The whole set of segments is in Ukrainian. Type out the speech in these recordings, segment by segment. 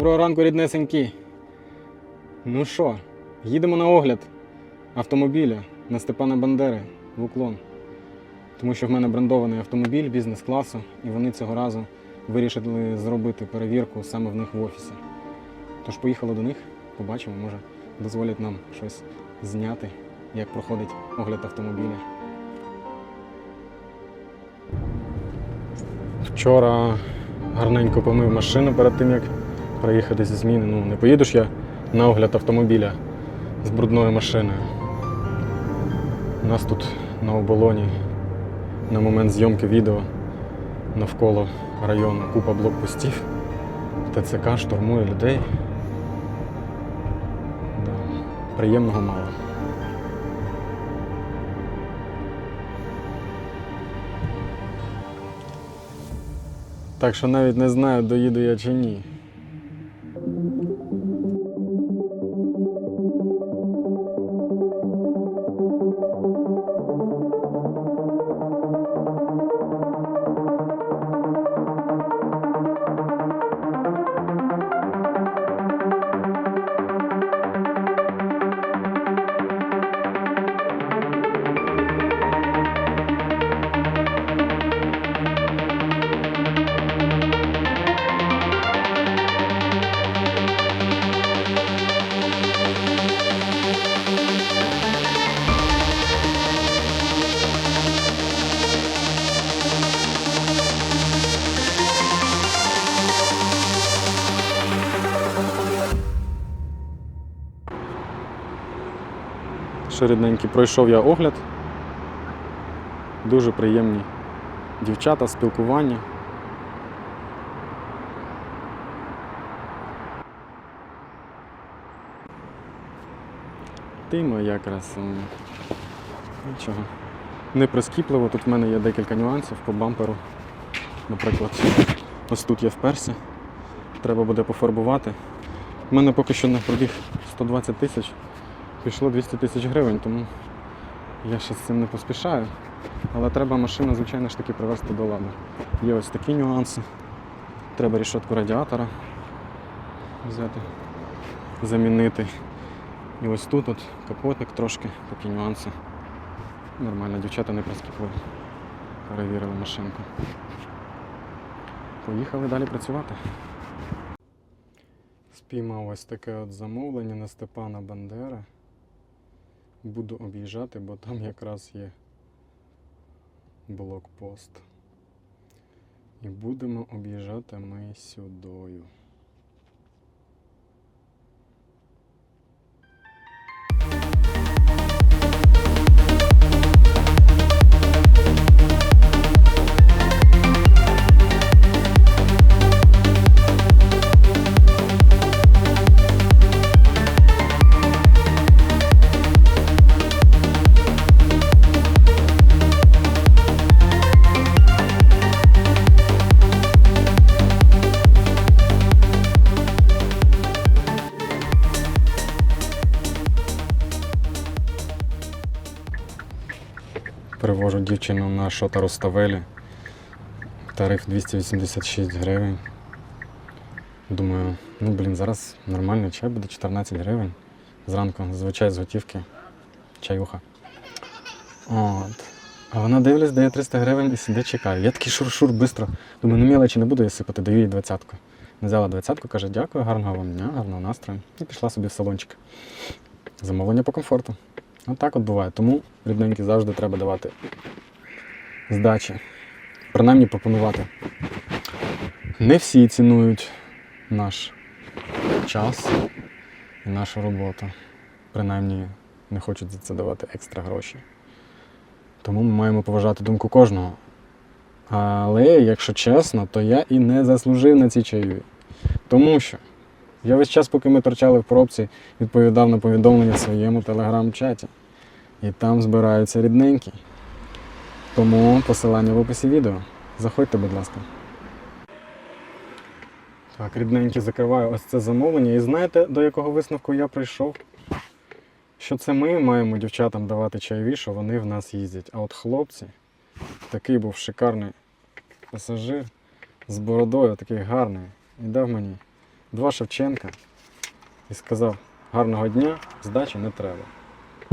Доброго ранку, ріднесенькі. Ну що, їдемо на огляд автомобіля на Степана Бандери в уклон. Тому що в мене брендований автомобіль бізнес-класу, і вони цього разу вирішили зробити перевірку саме в них в офісі. Тож поїхали до них, побачимо, може дозволять нам щось зняти, як проходить огляд автомобіля. Вчора гарненько помив машину перед тим, як приїхати зі зміни. Ну, не поїдеш я на огляд автомобіля з брудною машиною. У нас тут на оболоні на момент зйомки відео навколо району купа блокпостів. ТЦК штурмує людей. Да. Приємного мало. Так що навіть не знаю, доїду я чи ні. Що рідненький, пройшов я огляд. Дуже приємні дівчата, спілкування. Ти моя красуня. Нічого. Не прискіпливо, тут в мене є декілька нюансів по бамперу. Наприклад, ось тут я вперся. Треба буде пофарбувати. У мене поки що на пробіг 120 тисяч. Пішло 200 тисяч гривень, тому я ще з цим не поспішаю. Але треба машину, звичайно ж таки, привести до ладу. Є ось такі нюанси. Треба рішотку радіатора взяти, замінити. І ось тут от капотик трошки, такі нюанси. Нормально, дівчата не прискіпливі. Перевірили машинку. Поїхали далі працювати. Спіймав ось таке от замовлення на Степана Бандера. Буду об'їжджати, бо там якраз є блокпост. І будемо об'їжджати ми сюдою. Привожу дівчину на шота Руставелі. Тариф 286 гривень. Думаю, ну блін, зараз нормальний чай буде 14 гривень. Зранку зазвичай з готівки. Чаюха. От. А вона дивлюсь, дає 300 гривень і сидить чекає. Я такий шур-шур бистро. Думаю, ну мелочі не буду я сипати, даю їй двадцятку. Взяла двадцятку, каже, дякую, гарного вам дня, гарного настрою. І пішла собі в салончик. Замовлення по комфорту. От так от буває. Тому рідненькі завжди треба давати здачі. Принаймні пропонувати. Не всі цінують наш час і нашу роботу. Принаймні не хочуть за це давати екстра гроші. Тому ми маємо поважати думку кожного. Але, якщо чесно, то я і не заслужив на ці чаї. Тому що я весь час, поки ми торчали в пробці, відповідав на повідомлення в своєму телеграм-чаті. І там збираються рідненькі. Тому посилання в описі відео. Заходьте, будь ласка. Так, рідненькі закриваю ось це замовлення. І знаєте, до якого висновку я прийшов? Що це ми маємо дівчатам давати чайові, що вони в нас їздять. А от хлопці, такий був шикарний пасажир з бородою, такий гарний, і дав мені два Шевченка і сказав: гарного дня, здачі не треба.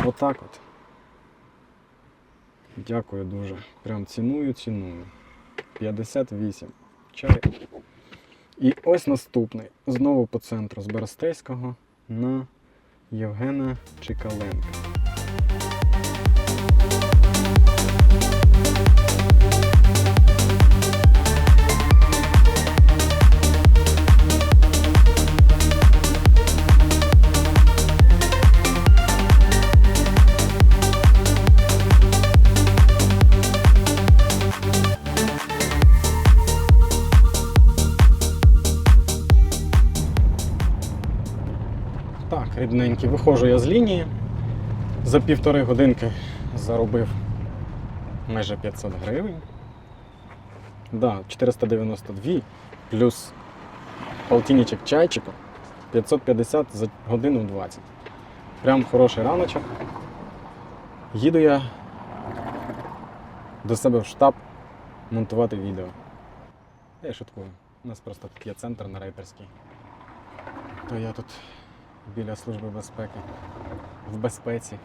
Отак от. Дякую дуже. Прям ціную, ціную. 58. Чай. І ось наступний. Знову по центру з Берестейського на Євгена Чикаленка. Рідненький, виходжу я з лінії. За півтори годинки заробив майже 500 гривень. Да, 492 плюс полтинничок чайчику 550 за годину 20. Прям хороший раночок. Їду я до себе в штаб монтувати відео. Я шуткую. У нас просто тут є центр на рейтерській. То я тут біля Служби безпеки. В безпеці.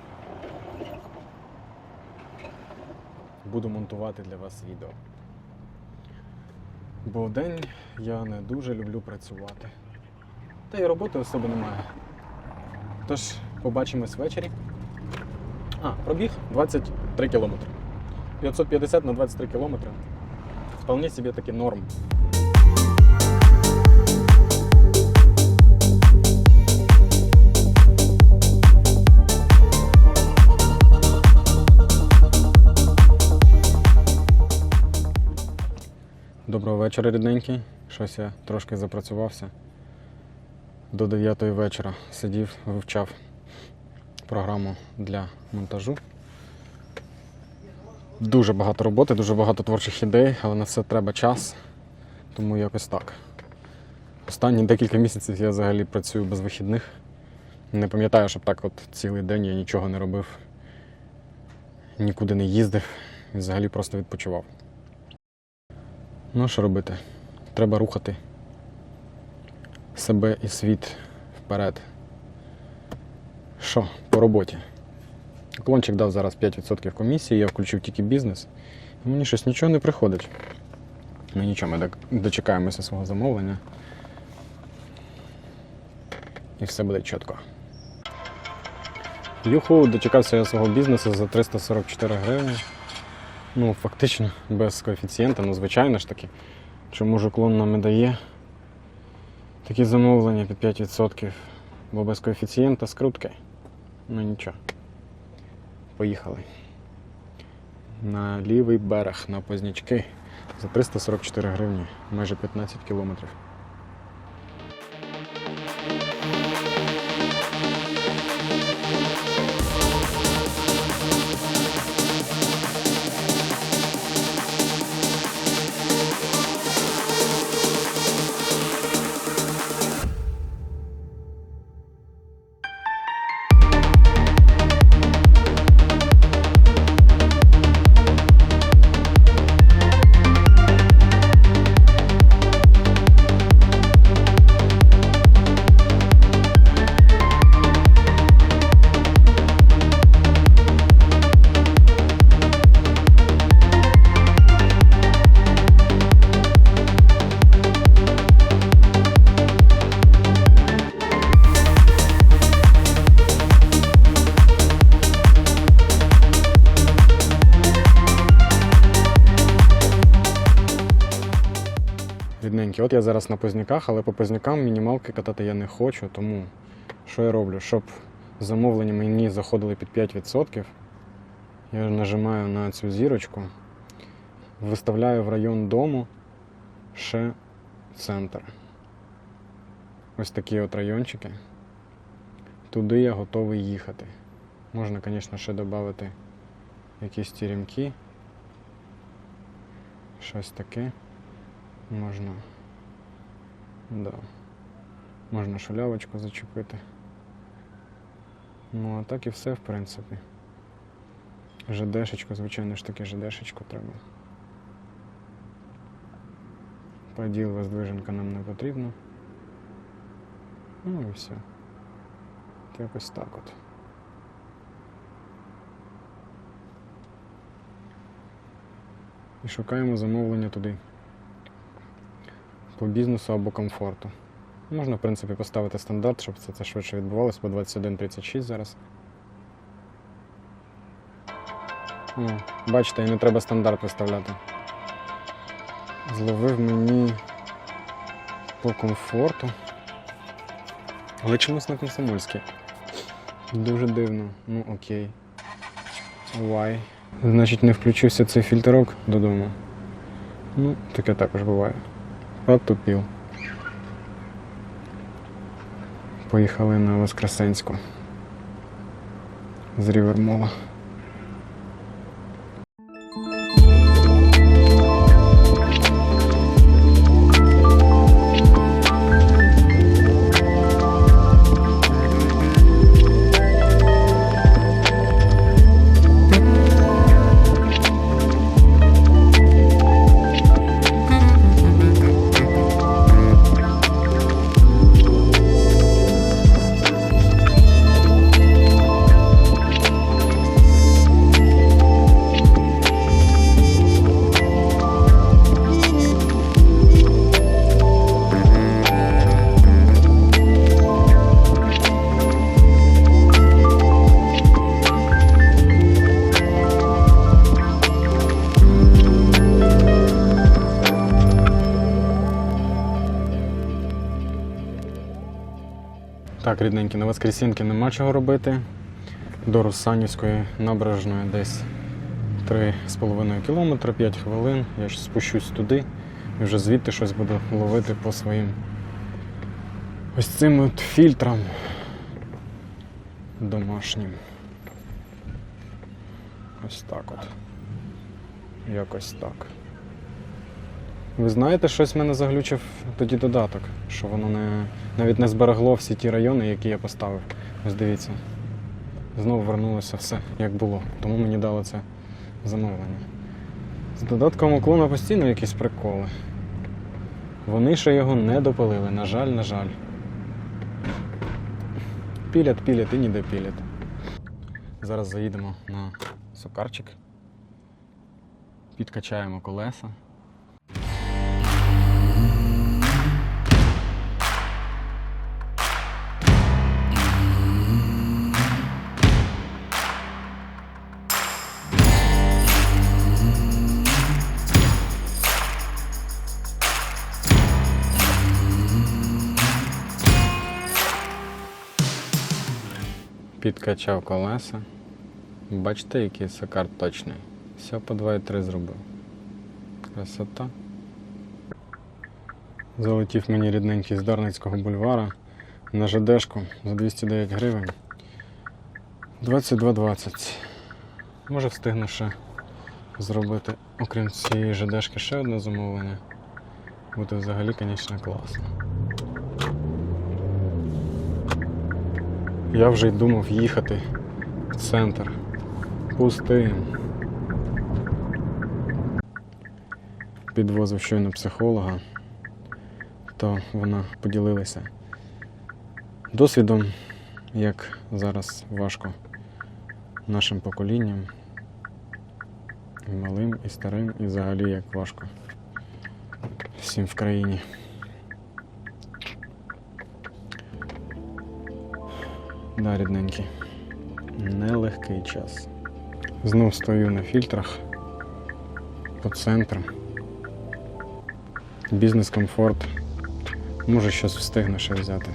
Буду монтувати для вас відео. Бо вдень я не дуже люблю працювати. Та й роботи особи немає. Тож, побачимось ввечері. А, пробіг 23 кілометри. 550 на 23 кілометри. Вполне собі таки норм. Доброго вечора, рідненький. Щось я трошки запрацювався. До 9 вечора сидів, вивчав програму для монтажу. Дуже багато роботи, дуже багато творчих ідей, але на все треба час. Тому якось так. Останні декілька місяців я взагалі працюю без вихідних. Не пам'ятаю, щоб так от цілий день я нічого не робив, нікуди не їздив і взагалі просто відпочивав. Ну, що робити? Треба рухати себе і світ вперед. Що, по роботі? Клончик дав зараз 5% комісії, я включив тільки бізнес. І мені щось нічого не приходить. Ну нічого, ми дочекаємося свого замовлення. І все буде чітко. Юху, дочекався я свого бізнесу за 344 гривні. Ну, фактично, без коефіцієнта, ну, звичайно ж таки. Чому ж уклон нам і дає такі замовлення під 5%, бо без коефіцієнта скрутки. Ну нічого. Поїхали. На лівий берег, на Познячки за 344 гривні, майже 15 кілометрів. Рідненькі, от я зараз на Позняках, але по Познякам мінімалки катати я не хочу, тому що я роблю? Щоб замовлення мені заходили під 5%, я нажимаю на цю зірочку, виставляю в район дому ще центр. Ось такі от райончики. Туди я готовий їхати. Можна, звісно, ще додати якісь тірімки. Щось таке. Можна. Да. Можна шулявочку зачепити. Ну, а так і все, в принципі. ЖДшечку, звичайно ж таки, ЖДшечку треба. Поділ воздвиженка нам не потрібно. Ну і все. Якось так от. І шукаємо замовлення туди. По бізнесу або комфорту. Можна, в принципі, поставити стандарт, щоб це, це швидше відбувалося, бо 21.36 зараз. О, бачите, і не треба стандарт виставляти. Зловив мені по комфорту. Але чомусь на комсомольській. Дуже дивно. Ну окей. Why? Значить, не включився цей фільтрок додому. Ну, таке також буває. Потупів. Поїхали на Воскресенську. З Рівермола. Так, рідненькі, на Воскресінки нема чого робити. До Русанівської набережної десь 3,5 кілометри, 5 хвилин. Я ж спущусь туди і вже звідти щось буду ловити по своїм ось цим от фільтрам домашнім. Ось так от. Якось так. Ви знаєте, щось в мене заглючив тоді додаток, що воно не, навіть не зберегло всі ті райони, які я поставив. Ось дивіться. Знову вернулося все, як було. Тому мені дали це замовлення. З додатком уклона постійно якісь приколи. Вони ще його не допалили, на жаль, на жаль. Пілять, пілять і ніде пілять. Зараз заїдемо на сокарчик, підкачаємо колеса. Підкачав колеса. Бачите, який сокар точний. Все по 2,3 зробив. Красота. Залетів мені рідненький з Дарницького бульвара на ЖДшку за 209 гривень. 22,20. Може встигну ще зробити, окрім цієї ЖДшки, ще одне замовлення. Буде взагалі, звісно, класно. Я вже й думав їхати в центр. Пустим. Підвозив щойно психолога, то вона поділилася досвідом, як зараз важко нашим поколінням, і малим, і старим, і взагалі як важко всім в країні. Да, рідненький. Нелегкий час. Знов стою на фільтрах по центру. Бізнес-комфорт. Може щось встигну ще взяти.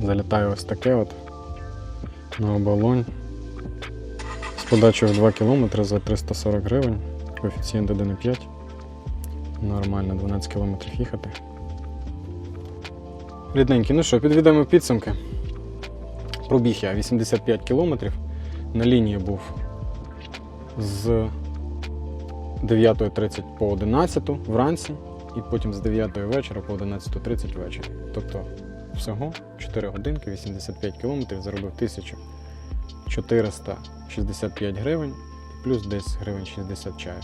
Залітаю ось таке от на оболонь. З подачею в 2 км за 340 гривень. Коефіцієнт 1,5. Нормально, 12 км їхати. Рідненькі, ну що, підведемо підсумки. Пробіг я 85 кілометрів. На лінії був з 9.30 по 11 вранці і потім з 9 вечора по 11.30 ввечері. Тобто всього 4 годинки, 85 кілометрів, заробив 1465 гривень, плюс десь гривень 60 чаю.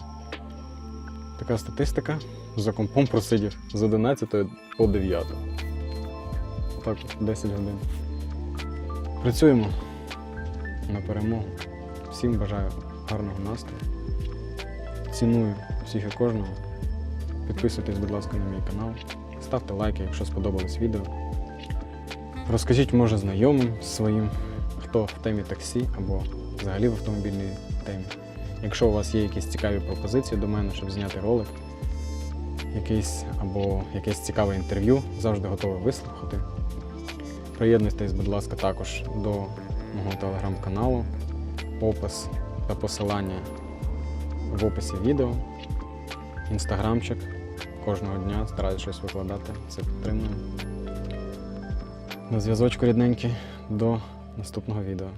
Така статистика. за компом просидів з 11 по 9. Так, 10 годин. Працюємо на перемогу. Всім бажаю гарного настрою. Ціную всіх і кожного. Підписуйтесь, будь ласка, на мій канал. Ставте лайки, якщо сподобалось відео. Розкажіть, може, знайомим своїм, хто в темі таксі або взагалі в автомобільній темі. Якщо у вас є якісь цікаві пропозиції до мене, щоб зняти ролик, якийсь або якесь цікаве інтерв'ю, завжди готовий вислухати. Приєднуйтесь, будь ласка, також до мого телеграм-каналу. Опис та посилання в описі відео. Інстаграмчик. Кожного дня стараюсь щось викладати. Це підтримую. На зв'язочку рідненькі до наступного відео.